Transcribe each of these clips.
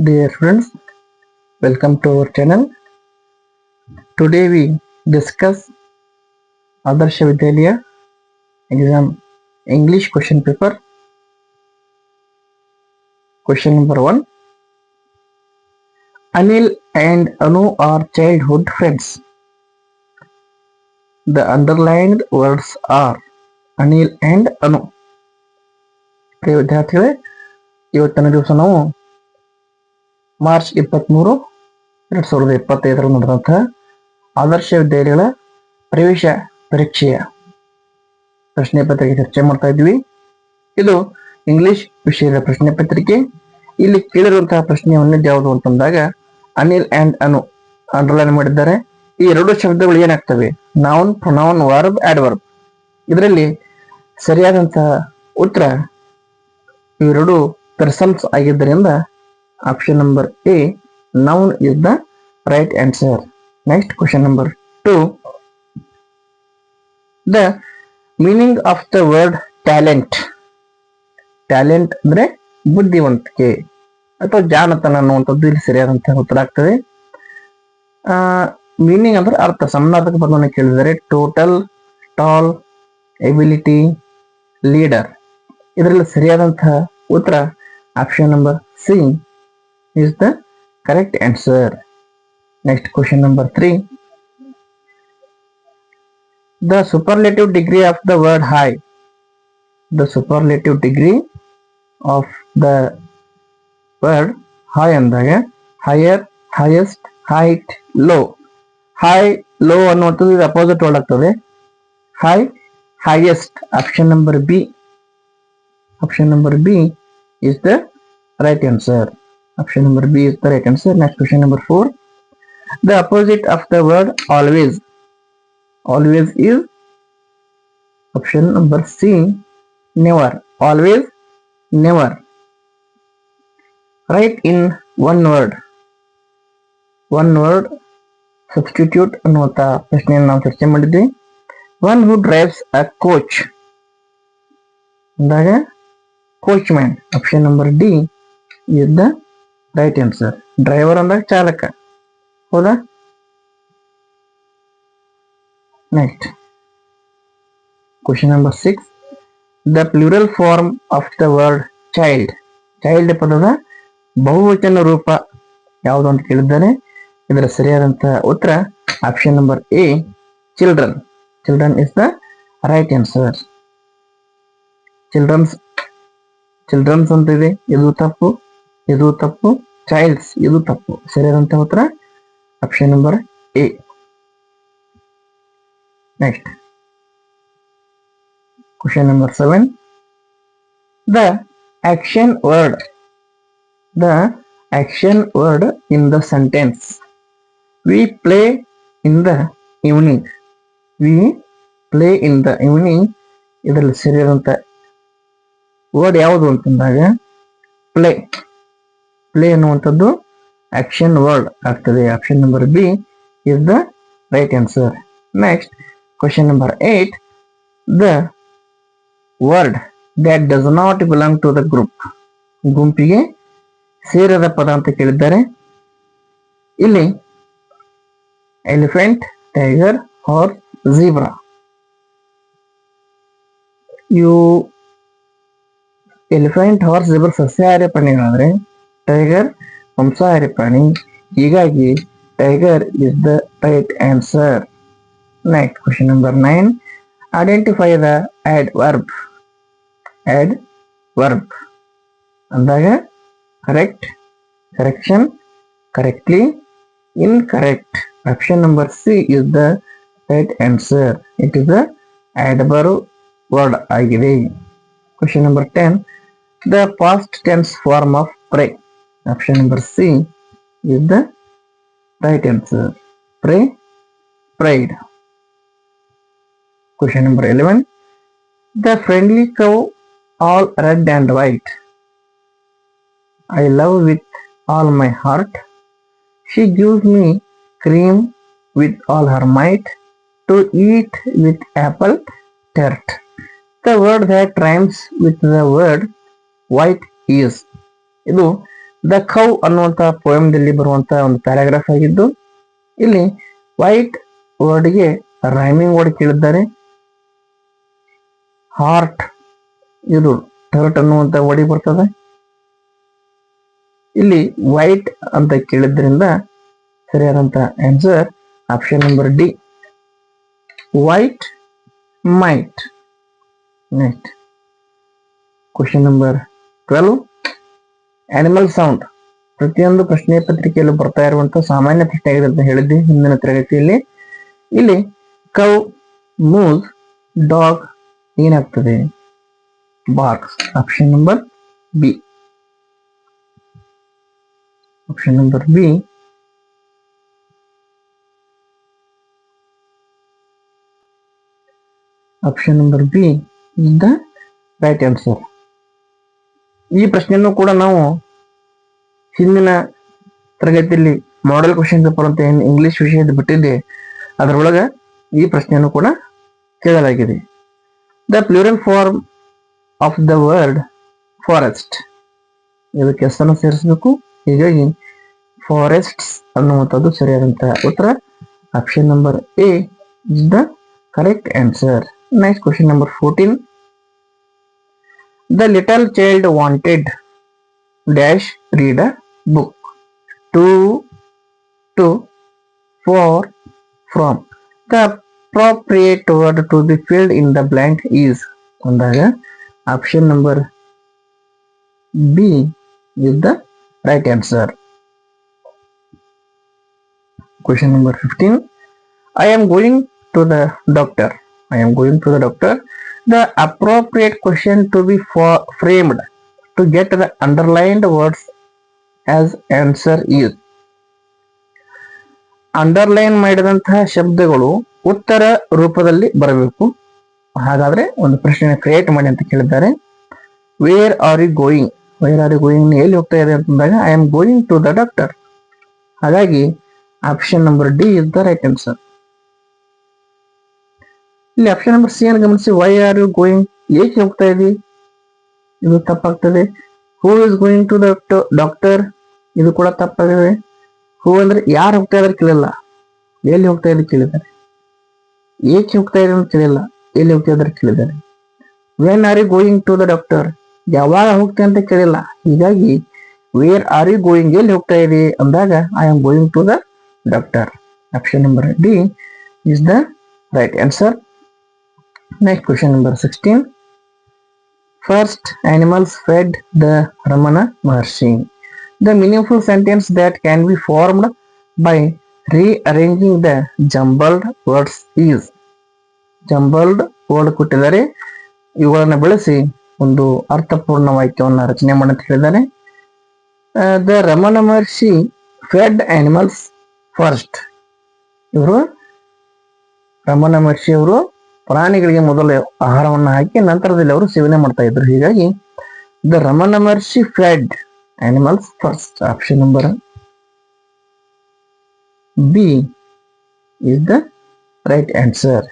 Dear friends, welcome to our channel. Today we discuss Adarsha Vidyalaya exam English question paper. Question number one. Anil and Anu are childhood friends. The underlined words are Anil and Anu. ಪ್ರಿಯ ವಿದ್ಯಾರ್ಥಿಗಳೇ ಇವತ್ತಿನ ದಿವಸ ನಾವು March ಇಪ್ಪತ್ತ್ಮೂರು ಎರಡು ಸಾವಿರದ ಇಪ್ಪತ್ತೈದರಲ್ಲಿ ನಡೆದಂತಹ ಆದರ್ಶ ವಿದ್ಯಾಲಯಗಳ ಪ್ರವೇಶ ಪರೀಕ್ಷೆಯ ಪ್ರಶ್ನೆ ಪತ್ರಿಕೆ ಚರ್ಚೆ ಮಾಡ್ತಾ ಇದ್ವಿ. ಇದು ಇಂಗ್ಲಿಷ್ ವಿಷಯದ ಪ್ರಶ್ನೆ ಪತ್ರಿಕೆ. ಇಲ್ಲಿ ಕೇಳಿರುವಂತಹ ಪ್ರಶ್ನೆಯನ್ನು ಯಾವುದು ಅಂತಂದಾಗ ಅನಿಲ್ ಅಂಡ್ ಅನು ಅಂಡರ್ಲೈನ್ ಮಾಡಿದ್ದಾರೆ. ಈ ಎರಡು ಶಬ್ದಗಳು ಏನಾಗ್ತವೆ? ನೌನ್ ಪ್ರೊನೌನ್ ವರ್ಬ್ ವರ್ಬ್ ಇದರಲ್ಲಿ ಸರಿಯಾದಂತಹ ಉತ್ತರ ಇವೆರಡು ಪರ್ಸನ್ಸ್ ಆಗಿದ್ದರಿಂದ option number A noun is the right answer next question number 2. The meaning of the word talent talent ಅಂದ್ರೆ ಬುದ್ಧಿವಂತಿಕೆ ಅಥವಾ ಜಾಣತನ ಅನ್ನುವಂಥದ್ದು ಇಲ್ಲಿ ಸರಿಯಾದಂತಹ ಉತ್ತರ ಆಗ್ತದೆ. ಮೀನಿಂಗ್ ಅಂದ್ರೆ ಅರ್ಥ. ಸಮಾನಾರ್ಥಕ ಪದವನ್ನು ಕೇಳಿದರೆ ಟೋಟಲ್ ಟಾಲ್ ಎಬಿಲಿಟಿ ಲೀಡರ್ ಇದರಲ್ಲಿ ಸರಿಯಾದಂತಹ ಉತ್ತರ option number C is the correct answer next question number three the superlative degree of the word high the superlative degree of the word high ಅಂದಾಗ higher highest height low high low ಅನ್ನುವಂಥದ್ದು ಇದು opposite word ಆಗ್ತದೆ. High highest option number B option number B is the right answer. Option number B is the right answer. Next question number 4. The opposite of the word always. Always is option number C. Never. Always. Never. Write in one word. One word. Substitute ಅನ್ನುವಂಥ ಪ್ರಶ್ನೆಯನ್ನು ನಾವು ಚರ್ಚೆ ಮಾಡಿದ್ವಿ one who drives a coach ಅಂದಾಗ coachman option number D is the right answer driver ಅಂದಾಗ ಚಾಲಕ. ಹೌದಾ? Next question number six the plural form of the word child child ಪದದ ಬಹುವಚನ ರೂಪ ಯಾವುದು ಅಂತ ಕೇಳಿದ್ದಾರೆ ಇದರ ಸರಿಯಾದಂತಹ ಉತ್ತರ option number A children children is the right answer childrens childrens ಅಂತ ಇದೆ. ಇದು ತಪ್ಪು. ಇದು ತಪ್ಪು. ಚೈಲ್ಡ್ಸ್ ಇದು ತಪ್ಪು. ಸರಿಯಾದಂತ ಉತ್ತರ? Option number A next question number seven the action word the action word in the sentence we play in the evening we play in the evening ಇದರಲ್ಲಿ ಸರಿಯಾದಂತ ವರ್ಡ್ ಯಾವುದು ಅಂತಂದಾಗ ಪ್ಲೇ ಪ್ಲೇ ಅನ್ನುವಂಥದ್ದು ಆಕ್ಷನ್ ವರ್ಡ್ ಆಗ್ತದೆ. Option number B is the right answer next question number eight the word that does not belong to the group ಗುಂಪಿಗೆ ಸೇರದ ಪದ ಅಂತ ಕೇಳಿದ್ದಾರೆ. ಇಲ್ಲಿ ಎಲಿಫೆಂಟ್ ಟೈಗರ್ ಹಾರ್ಸ್ ಝೀಬ್ರಾ ಇವು ಎಲಿಫೆಂಟ್ ಹಾರ್ಸ್ ಝೀಬ್ರಾ ಸಸ್ಯಾಹಾರಿ ಪ್ರಾಣಿಗಳಾದ್ರೆ ಟೈಗರ್ ಮಾಂಸಾಹಾರಿ ಪ್ರಾಣಿ ಹೀಗಾಗಿ tiger is the right answer next question number nine identify the adverb adverb ಅಂದಾಗ correct correction correctly incorrect option number C is the right answer it is the ಆಡ್ಬರ್ word ಆಗಿದೆ. Question number ten the past tense form of pray. Option number C is the right uh, answer. Pray, pride. Question number 11. The friendly cow, all red and white. I love with all my heart. She gives me cream with all her might to eat with apple tart. The word that rhymes with the word white is. you know. The cow ಅನ್ನುವಂತ ಪೋಯಮ್ದಲ್ಲಿ ಬರುವಂತ ಒಂದು paragraph ಆಗಿದ್ದು, ಇಲ್ಲಿ white ವರ್ಡ್ಗೆ rhyming word ಕೇಳಿದ್ದಾರೆ. Heart ಇದು ಟರ್ಟ್ ಅನ್ನುವಂತ ವರ್ಡಿಗೆ ಬರ್ತದೆ. ಇಲ್ಲಿ ವೈಟ್ ಅಂತ ಕೇಳಿದ್ರಿಂದ ಸರಿಯಾದಂತ answer option number D white might next question number twelve animal sound ಪ್ರತಿಯೊಂದು ಪ್ರಶ್ನೆ ಪತ್ರಿಕೆಯಲ್ಲೂ ಬರ್ತಾ ಇರುವಂತಹ ಸಾಮಾನ್ಯ ಪ್ರಶ್ನೆ ಆಗಿದೆ ಅಂತ ಹೇಳಿದ್ದೆ ಹಿಂದಿನ ತರಗತಿಯಲ್ಲಿ. ಇಲ್ಲಿ ಕೌ ಮೂಸ್ ಡಾಗ್ ಏನಾಗ್ತದೆ? Barks option number B option number B option number B is the right answer ಈ ಪ್ರಶ್ನೆಯನ್ನು ಕೂಡ ನಾವು ಹಿಂದಿನ ತರಗತಿಯಲ್ಲಿ ಮಾಡೆಲ್ ಕ್ವಶನ್ ಪೇಪರ್ ಅಂತ ಏನು ಇಂಗ್ಲಿಷ್ ವಿಷಯದ ಬಿಟ್ಟಿದ್ದೆ, ಅದರೊಳಗೆ ಈ ಪ್ರಶ್ನೆಯನ್ನು ಕೂಡ ಕೇಳಲಾಗಿದೆ. The plural form of the word forest ಇದಕ್ಕೆ ಹೆಸರನ್ನು ಸೇರಿಸಬೇಕು. ಹೀಗಾಗಿ ಫಾರೆಸ್ಟ್ಸ್ ಅನ್ನುವಂಥದ್ದು ಸರಿಯಾದಂತಹ ಉತ್ತರ. Option number A is the correct answer next question number fourteen the little child wanted dash read a book. To to for from. The appropriate word to be filled in the blank is ಅಂದಾಗ option number B is the right answer question number fifteen I am going to the doctor I am going to the doctor the question question to be framed to get the underlined words as answer is underline ಮಾಡಿದಂತಹ ಶಬ್ದಗಳು ಉತ್ತರ ರೂಪದಲ್ಲಿ ಬರಬೇಕು. ಹಾಗಾದ್ರೆ ಒಂದು ಪ್ರಶ್ನೆ create ಮಾಡಿ ಅಂತ ಕೇಳಿದ್ದಾರೆ. Where are you going where are you going ಎಲ್ಲಿ ಹೋಗ್ತಾ ಇದೆ ಅಂತಂದಾಗ I am going to the doctor ಹಾಗಾಗಿ option number D is the right answer ಇಲ್ಲಿ ಆಪ್ಷನ್ ನಂಬರ್ ಸಿ ಅನ್ನು ಗಮನಿಸಿ ವೈ ಆರ್ ಯು ಗೋಯಿಂಗ್ ಏಕೆ ಹೋಗ್ತಾ ಇದ್ದೀವಿ ಇದು ತಪ್ಪಾಗ್ತದೆ. Who is going to the doctor ಇದು ಕೂಡ ತಪ್ಪಾಗಿದೆ. ಹೂ ಅಂದ್ರೆ ಯಾರು ಹೋಗ್ತಾ ಇದಾರೆ ಕೇಳಿಲ್ಲ. ಎಲ್ಲಿ ಹೋಗ್ತಾ ಇದ್ದಾರೆ ಕೇಳಿದ್ದಾರೆ. ಏಕೆ ಹೋಗ್ತಾ ಇದ್ದಾರೆ ಅಂತ ಕೇಳಿಲ್ಲ. ಎಲ್ಲಿ ಹೋಗ್ತಾ ಇದ್ದಾರೆ ಕೇಳಿದ್ದಾರೆ. When are you going to the doctor ಯಾವಾಗ ಹೋಗ್ತೇನೆ ಅಂತ ಕೇಳಿಲ್ಲ. ಹೀಗಾಗಿ ವೇರ್ ಆರ್ ಯು ಗೋಯಿಂಗ್ ಎಲ್ಲಿ ಹೋಗ್ತಾ ಇದೆ ಅಂದಾಗ I am going to the doctor option number D is the right answer next question number sixteen First, animals fed the Ramana Maharshi. The meaningful sentence that can be formed by rearranging the jumbled words is jumbled word ಕೊಟ್ಟಿದ್ದಾರೆ ಇವುಗಳನ್ನು ಬಳಸಿ ಒಂದು ಅರ್ಥಪೂರ್ಣ ವಾಕ್ಯವನ್ನು ರಚನೆ ಮಾಡಂತ ಹೇಳಿದ್ದಾರೆ the Ramana Maharshi fed animals first ಇವರು ರಮಣ ಮಹರ್ಷಿ ಅವರು ಪ್ರಾಣಿಗಳಿಗೆ ಮೊದಲು ಆಹಾರವನ್ನು ಹಾಕಿ ನಂತರದಲ್ಲಿ ಅವರು ಸೇವನೆ ಮಾಡ್ತಾ ಇದ್ರು. ಹೀಗಾಗಿ the Ramana Maharshi fed animals first option number B is the right answer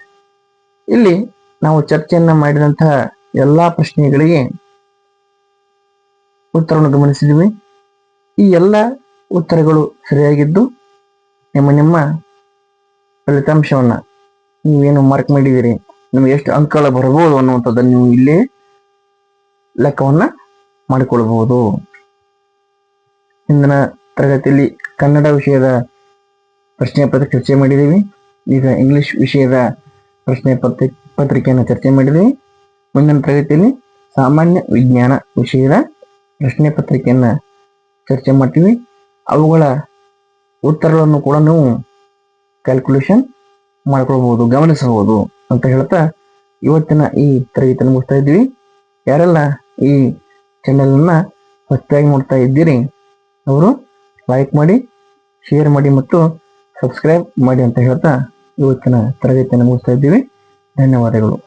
ಇಲ್ಲಿ ನಾವು ಚರ್ಚೆಯನ್ನ ಮಾಡಿದಂತಹ ಎಲ್ಲಾ ಪ್ರಶ್ನೆಗಳಿಗೆ ಉತ್ತರವನ್ನು ಗಮನಿಸಿದ್ವಿ. ಈ ಎಲ್ಲ ಉತ್ತರಗಳು ಸರಿಯಾಗಿದ್ದು ನಿಮ್ಮ ನಿಮ್ಮ ಫಲಿತಾಂಶವನ್ನ ನೀವೇನು ಮಾರ್ಕ್ ಮಾಡಿದ್ದೀರಿ? ನಿಮ್ಗೆ ಎಷ್ಟು ಅಂಕಗಳ ಬರಬಹುದು ಅನ್ನುವಂಥದ್ದನ್ನು ನೀವು ಇಲ್ಲಿ ಲೆಕ್ಕವನ್ನ ಮಾಡಿಕೊಳ್ಬಹುದು. ಹಿಂದಿನ ತರಗತಿಯಲ್ಲಿ ಕನ್ನಡ ವಿಷಯದ ಪ್ರಶ್ನೆ ಪತ್ರಿಕೆ ಚರ್ಚೆ ಮಾಡಿದ್ದೀವಿ. ಈಗ ಇಂಗ್ಲಿಷ್ ವಿಷಯದ ಪ್ರಶ್ನೆ ಪತ್ರಿ, ಪತ್ರಿಕೆಯನ್ನು ಚರ್ಚೆ ಮಾಡಿದ್ದೀವಿ. ಮುಂದಿನ ತರಗತಿಯಲ್ಲಿ ಸಾಮಾನ್ಯ ವಿಜ್ಞಾನ ವಿಷಯದ ಪ್ರಶ್ನೆ ಪತ್ರಿಕೆಯನ್ನ ಚರ್ಚೆ ಮಾಡ್ತೀವಿ. ಅವುಗಳ ಉತ್ತರಗಳನ್ನು ಕೂಡ ನೀವು ಕ್ಯಾಲ್ಕುಲೇಷನ್ ಮಾಡ್ಕೊಳ್ಬಹುದು ಗಮನಿಸಬಹುದು ಅಂತ ಹೇಳ್ತಾ ಇವತ್ತಿನ ಈ ತರಗತಿಯನ್ನು ಮುಗಿಸ್ತಾ ಇದ್ದೀವಿ. ಯಾರೆಲ್ಲ ಈ ಚಾನೆಲ್ ಅನ್ನ ಹೊಸದಾಗಿ ನೋಡ್ತಾ ಇದ್ದೀರಿ, ಅವರು ಲೈಕ್ ಮಾಡಿ ಶೇರ್ ಮಾಡಿ ಮತ್ತು ಸಬ್ಸ್ಕ್ರೈಬ್ ಮಾಡಿ ಅಂತ ಹೇಳ್ತಾ ಇವತ್ತಿನ ತರಗತಿಯನ್ನು ಮುಗಿಸ್ತಾ ಇದ್ದೀವಿ. ಧನ್ಯವಾದಗಳು.